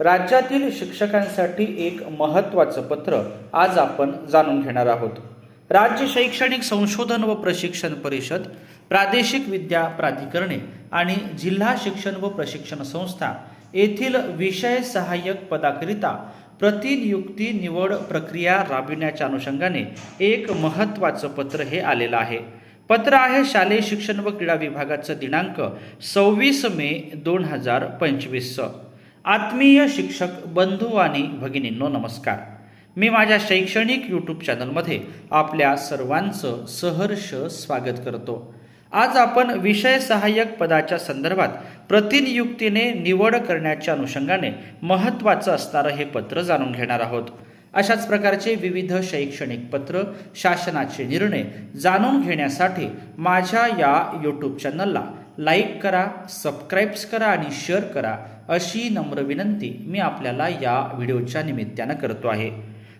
राज्यातील शिक्षकांसाठी एक महत्त्वाचं पत्र आज आपण जाणून घेणार आहोत. राज्य शैक्षणिक संशोधन व प्रशिक्षण परिषद प्रादेशिक विद्या प्राधिकरणे आणि जिल्हा शिक्षण व प्रशिक्षण संस्था येथील विषय सहाय्यक पदाकरिता प्रतिनियुक्ती निवड प्रक्रिया राबविण्याच्या अनुषंगाने एक महत्त्वाचं पत्र हे आलेलं आहे. पत्र आहे शालेय शिक्षण व क्रीडा विभागाचं दिनांक सव्वीस मे दोन हजार पंचवीसचं आत्मीय शिक्षक बंधू आणि भगिनींनो नमस्कार. मी माझ्या शैक्षणिक यूट्यूब चॅनलमध्ये आपल्या सर्वांचं सहर्ष स्वागत करतो. आज आपण विषय सहाय्यक पदाच्या संदर्भात प्रतिनियुक्तीने निवड करण्याच्या अनुषंगाने महत्त्वाचं असणारं हे पत्र जाणून घेणार आहोत. अशाच प्रकारचे विविध शैक्षणिक पत्र शासनाचे निर्णय जाणून घेण्यासाठी माझ्या या यूट्यूब चॅनलला लाईक करा सबस्क्राईब्स करा आणि शेअर करा अशी नम्र विनंती मी आपल्याला या व्हिडिओच्या निमित्तानं करतो आहे.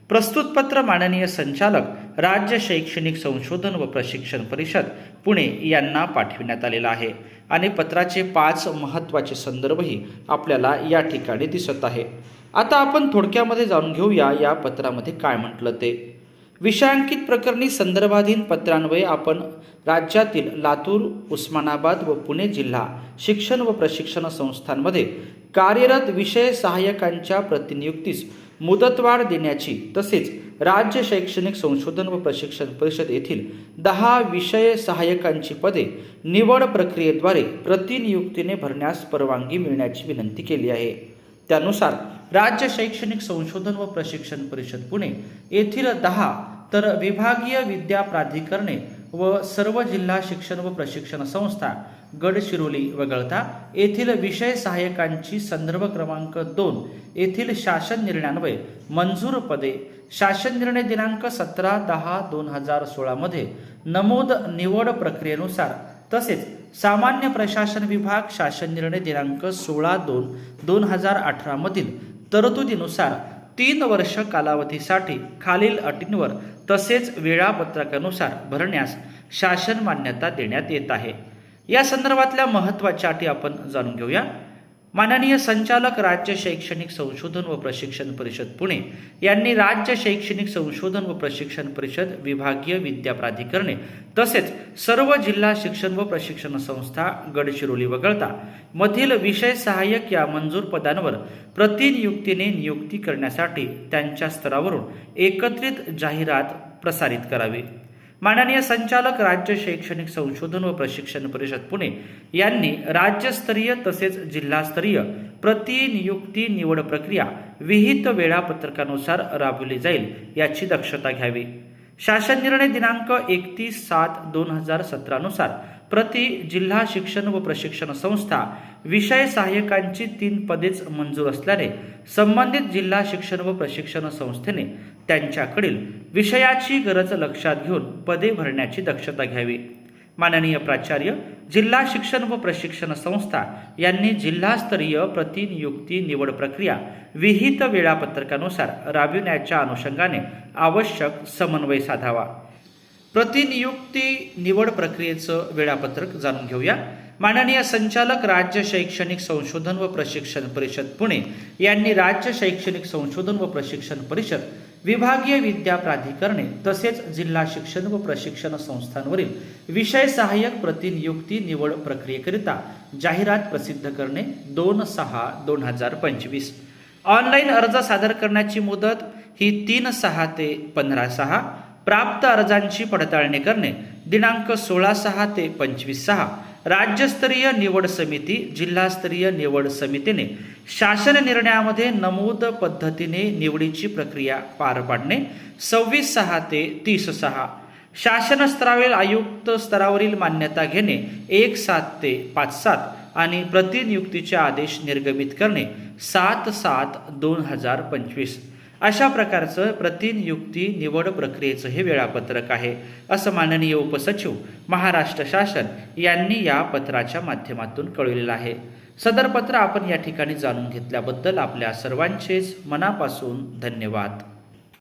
प्रस्तुत पत्र माननीय संचालक राज्य शैक्षणिक संशोधन व प्रशिक्षण परिषद पुणे यांना पाठविण्यात आलेला आहे आणि पत्राचे पाच महत्त्वाचे संदर्भही आपल्याला या ठिकाणी दिसत आहे. आता आपण थोडक्यामध्ये जाणून घेऊया या पत्रामध्ये काय म्हटलं ते. विषयांकित प्रकरणी संदर्भाधीन पत्रान्वये आपण राज्यातील लातूर उस्मानाबाद व पुणे जिल्हा शिक्षण व प्रशिक्षण संस्थांमध्ये कार्यरत विषय सहाय्यकांच्या प्रतिनियुक्तीस मुदतवाढ देण्याची तसेच राज्य शैक्षणिक संशोधन व प्रशिक्षण परिषद येथील दहा विषय सहाय्यकांची पदे निवड प्रक्रियेद्वारे प्रतिनियुक्तीने भरण्यास परवानगी मिळण्याची विनंती केली आहे. त्यानुसार राज्य शैक्षणिक संशोधन व प्रशिक्षण परिषद पुणे येथील दहा तर विभागीय विद्या प्राधिकरणे व सर्व जिल्हा शिक्षण व प्रशिक्षण संस्था गडचिरोली वगळता येथील विषय सहाय्यकांची संदर्भ क्रमांक दोन येथील शासन निर्णयान्वये मंजूर पदे. शासन निर्णय दिनांक सतरा दहा दोन हजार सोळामध्ये नमूद निवड प्रक्रियेनुसार तसेच सामान्य प्रशासन विभाग शासन निर्णय दिनांक सोळा दोन दोन हजार अठरामधील तरतुदीनुसार तीन वर्ष कालावधीसाठी खालील अटींवर तसेच वेळापत्रकानुसार भरण्यास शासन मान्यता देण्यात येत आहे. या संदर्भातल्या महत्त्वाच्या अटी आपण जाणून घेऊया. माननीय संचालक राज्य शैक्षणिक संशोधन व प्रशिक्षण परिषद पुणे यांनी राज्य शैक्षणिक संशोधन व प्रशिक्षण परिषद विभागीय विद्या प्राधिकरणे तसेच सर्व जिल्हा शिक्षण व प्रशिक्षण संस्था गडचिरोली वगळता मधील विषय सहाय्यक या मंजूर पदांवर प्रतिनियुक्तीने नियुक्ती करण्यासाठी त्यांच्या स्तरावरून एकत्रित जाहिरात प्रसारित करावी. माननीय संचालक राज्य शैक्षणिक संशोधन व प्रशिक्षण परिषद पुणे यांनी राज्यस्तरीय तसेच जिल्हास्तरीय प्रतिनियुक्ती निवड प्रक्रिया विहित वेळापत्रकानुसार राबवली जाईल याची दक्षता घ्यावी. शासन निर्णय दिनांक एकतीस सात दोन हजार सतरानुसार प्रति जिल्हा शिक्षण व प्रशिक्षण संस्था विषय सहाय्यकांची तीन पदेच मंजूर असल्याने संबंधित जिल्हा शिक्षण व प्रशिक्षण संस्थेने त्यांच्याकडील विषयाची गरज लक्षात घेऊन पदे भरण्याची दक्षता घ्यावी. माननीय प्राचार्य जिल्हा शिक्षण व प्रशिक्षण संस्था यांनी जिल्हास्तरीय प्रतिनियुक्ती निवड प्रक्रिया विहित वेळापत्रकानुसार राबविण्याच्या अनुषंगाने आवश्यक समन्वय साधावा. प्रतिनियुक्ती निवड प्रक्रियेचं वेळापत्रक जाणून घेऊया. माननीय संचालक राज्य शैक्षणिक संशोधन व प्रशिक्षण परिषद पुणे यांनी राज्य शैक्षणिक संशोधन व प्रशिक्षण परिषद विभागीय विद्या प्राधिकरणे तसेच जिल्हा शिक्षण व प्रशिक्षण संस्थांवरील विषय सहाय्यक प्रतिनियुक्ती निवड प्रक्रियेकरिता जाहिरात प्रसिद्ध करणे दोन सहा दोन हजार पंचवीस. ऑनलाईन अर्ज सादर करण्याची मुदत ही तीन सहा ते पंधरा सहा. प्राप्त अर्जांची पडताळणी करणे दिनांक सोळा सहा ते पंचवीस सहा. राज्यस्तरीय निवड समिती जिल्हास्तरीय निवड समितीने शासन निर्णयामध्ये नमूद पद्धतीने निवडीची प्रक्रिया पार पाडणे सव्वीस सहा ते तीस सहा. शासन स्तरावरील आयुक्त स्तरावरील मान्यता घेणे एक सात ते पाच सात आणि प्रतिनियुक्तीचे आदेश निर्गमित करणे सात सात दोन हजार पंचवीस. अशा प्रकारचं प्रतिनियुक्ती निवड प्रक्रियेचं हे वेळापत्रक आहे असं माननीय उपसचिव महाराष्ट्र शासन यांनी या पत्राच्या माध्यमातून कळविलेलं आहे. सदर पत्र आपण या ठिकाणी जाणून घेतल्याबद्दल आपल्या सर्वांचेच मनापासून धन्यवाद.